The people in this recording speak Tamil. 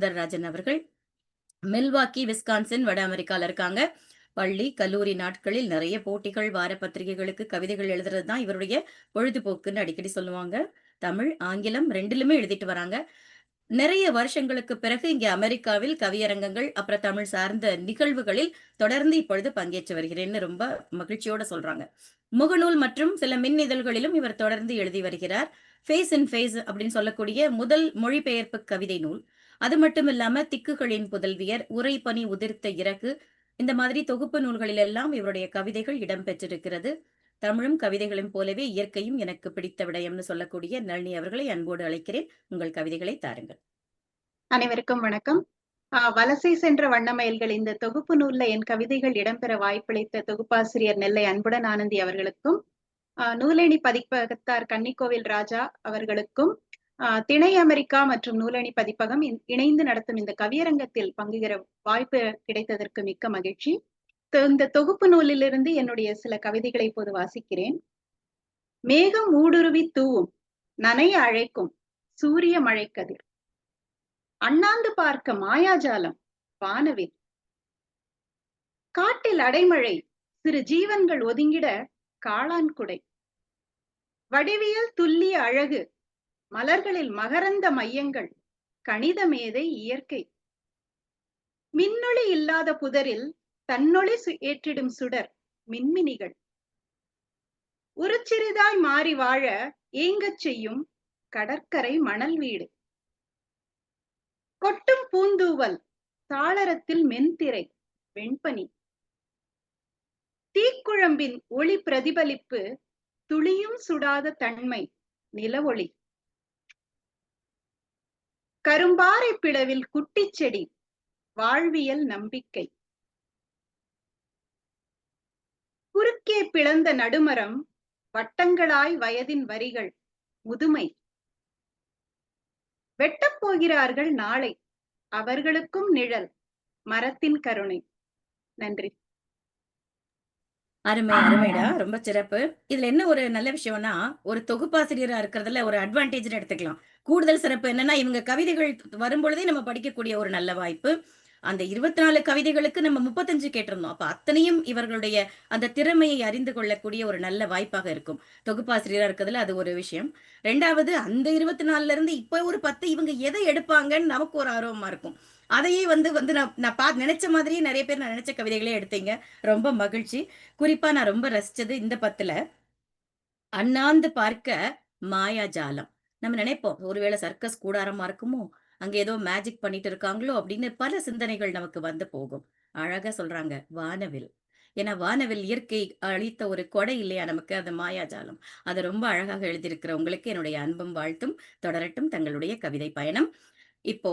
சுந்தரராஜன் அவர்கள். மில்வாக்கி விஸ்கான்சின் வட அமெரிக்கால இருக்காங்க. பள்ளி கல்லூரி நாட்களில் நிறைய போட்டிகள் வார பத்திரிகைகளுக்கு கவிதைகள் எழுதுறது தான் இவருடைய பொழுதுபோக்குன்னு அடிக்கடி சொல்லுவாங்க. தமிழ் ஆங்கிலம் ரெண்டிலுமே எழுதிட்டு வராங்க. நிறைய வருஷங்களுக்கு பிறகு இங்கே அமெரிக்காவில் கவியரங்கங்கள் அப்புறம் தமிழ் சார்ந்த நிகழ்வுகளில் தொடர்ந்து இப்பொழுது பங்கேற்று வருகிறேன்னு ரொம்ப மகிழ்ச்சியோட சொல்றாங்க. முகநூல் மற்றும் சில மின் இதழ்களிலும் இவர் தொடர்ந்து எழுதி வருகிறார். ஃபேஸ் இன் ஃபேஸ் அப்படின்னு சொல்லக்கூடிய முதல் மொழிபெயர்ப்பு கவிதை நூல். அது மட்டும் இல்லாம திக்குகளின் புதல்வியர் உரை பனி உதிர்த்த இறகு இந்த மாதிரி தொகுப்பு நூல்களில் எல்லாம் இவருடைய கவிதைகள் இடம்பெற்றிருக்கிறது. தமிழும் கவிதைகளும் போலவே இயற்கையும் எனக்கு பிடித்த விடயம்னு சொல்லக்கூடிய நளினி அவர்களை அன்போடு அழைக்கிறேன். உங்கள் கவிதைகளை தாருங்கள். அனைவருக்கும் வணக்கம். ஆஹ் வலசை சென்ற வண்ணமயல்கள் இந்த தொகுப்பு நூல்ல என் கவிதைகள் இடம்பெற வாய்ப்பளித்த தொகுப்பாசிரியர் நெல்லை அன்புடன் ஆனந்தி அவர்களுக்கும் ஆஹ் நூலேணி பதிப்பகத்தார் கன்னிக்கோவில் ராஜா அவர்களுக்கும் திணை அமெரிக்கா மற்றும் நூலணி பதிப்பகம் இணைந்து நடத்தும் இந்த கவியரங்கத்தில் பங்குகிற வாய்ப்பு கிடைத்ததற்கு மிக்க மகிழ்ச்சி. இந்த தொகுப்பு நூலிலிருந்து என்னுடைய சில கவிதைகளை இப்போது வாசிக்கிறேன். மேகம் ஊடுருவி தூவும் நனைய அழைக்கும் சூரிய மழைக்கதிர். அண்ணாந்து பார்க்க மாயாஜாலம் வானவில். காட்டில் அடைமழை சிறு ஜீவன்கள் ஒதுங்கிட காளான் குடை. வடிவியல் துல்லிய அழகு மலர்களில் மகரந்த மையங்கள் கணித மேதை இயற்கை. மின்னொளி இல்லாத புதரில் தன்னொளி சு- ஏற்றிடும் சுடர் மின்மினிகள். உருச்சிறிதாய் மாறி வாழ ஏங்கச் செய்யும் கடற்கரை மணல் வீடு. கொட்டும் பூந்தூவல் தாளரத்தில் மென்திரை வெண்பனி. தீக்குழம்பின் ஒளி பிரதிபலிப்பு துளியும் சுடாத தன்மை நிலவொளி. கரும்பாறை பிளவில் குட்டிச் செடி வாழ்வியல் நம்பிக்கை. குறுக்கே பிளந்த நடுமரம் வட்டங்களாய் வயதின் வரிகள் முதுமை. வெட்டப் போகிறார்கள் நாளை அவர்களுக்கும் நிழல் மரத்தின் கருணை. நன்றி. அருமை அருமைடா. ரொம்ப சிறப்பு. இதுல என்ன ஒரு நல்ல விஷயம்னா ஒரு தொகுப்பாசிரியரா இருக்கிறதுல ஒரு அட்வான்டேஜ்னு எடுத்துக்கலாம். கூடுதல் சிறப்பு என்னன்னா இவங்க கவிதைகள் வரும்பொழுதே நம்ம படிக்கக்கூடிய ஒரு நல்ல வாய்ப்பு. அந்த இருபத்தி நாலு கவிதைகளுக்கு நம்ம முப்பத்தஞ்சு கேட்டிருந்தோம். அப்ப அத்தனையும் இவர்களுடைய அந்த திறமையை அறிந்து கொள்ளக்கூடிய ஒரு நல்ல வாய்ப்பாக இருக்கும். தொகுப்பாசிரியரா இருக்கிறதுல அது ஒரு விஷயம். ரெண்டாவது அந்த இருபத்தி நாலுல இருந்து இப்ப ஒரு பத்து இவங்க எதை எடுப்பாங்கன்னு நமக்கு ஒரு ஆர்வமா இருக்கும். அதையே வந்து வந்து நான் நான் பா நினைச்ச மாதிரியே நிறைய பேர் நான் நினைச்ச கவிதைகளே எடுத்தீங்க. ரொம்ப மகிழ்ச்சி. குறிப்பா நான் ரொம்ப ரசிச்சது இந்த பத்துல அண்ணாந்து பார்க்க மாயாஜாலம். நம்ம நினைப்போம் ஒருவேளை சர்க்கஸ் கூடாரமா இருக்குமோ? அங்க ஏதோ மேஜிக் பண்ணிட்டு இருக்காங்களோ அப்படின்னு பல சிந்தனைகள் நமக்கு வந்து போகும். அழகா சொல்றாங்க வானவில். ஏன்னா வானவில் இயற்கை அளித்த ஒரு கொடை இல்லையா நமக்கு? அது மாயாஜாலம். அதை ரொம்ப அழகாக எழுதியிருக்கிற உங்களுக்கு என்னுடைய அன்பும் வாழ்த்தும். தொடரட்டும் தங்களுடைய கவிதை பயணம். இப்போ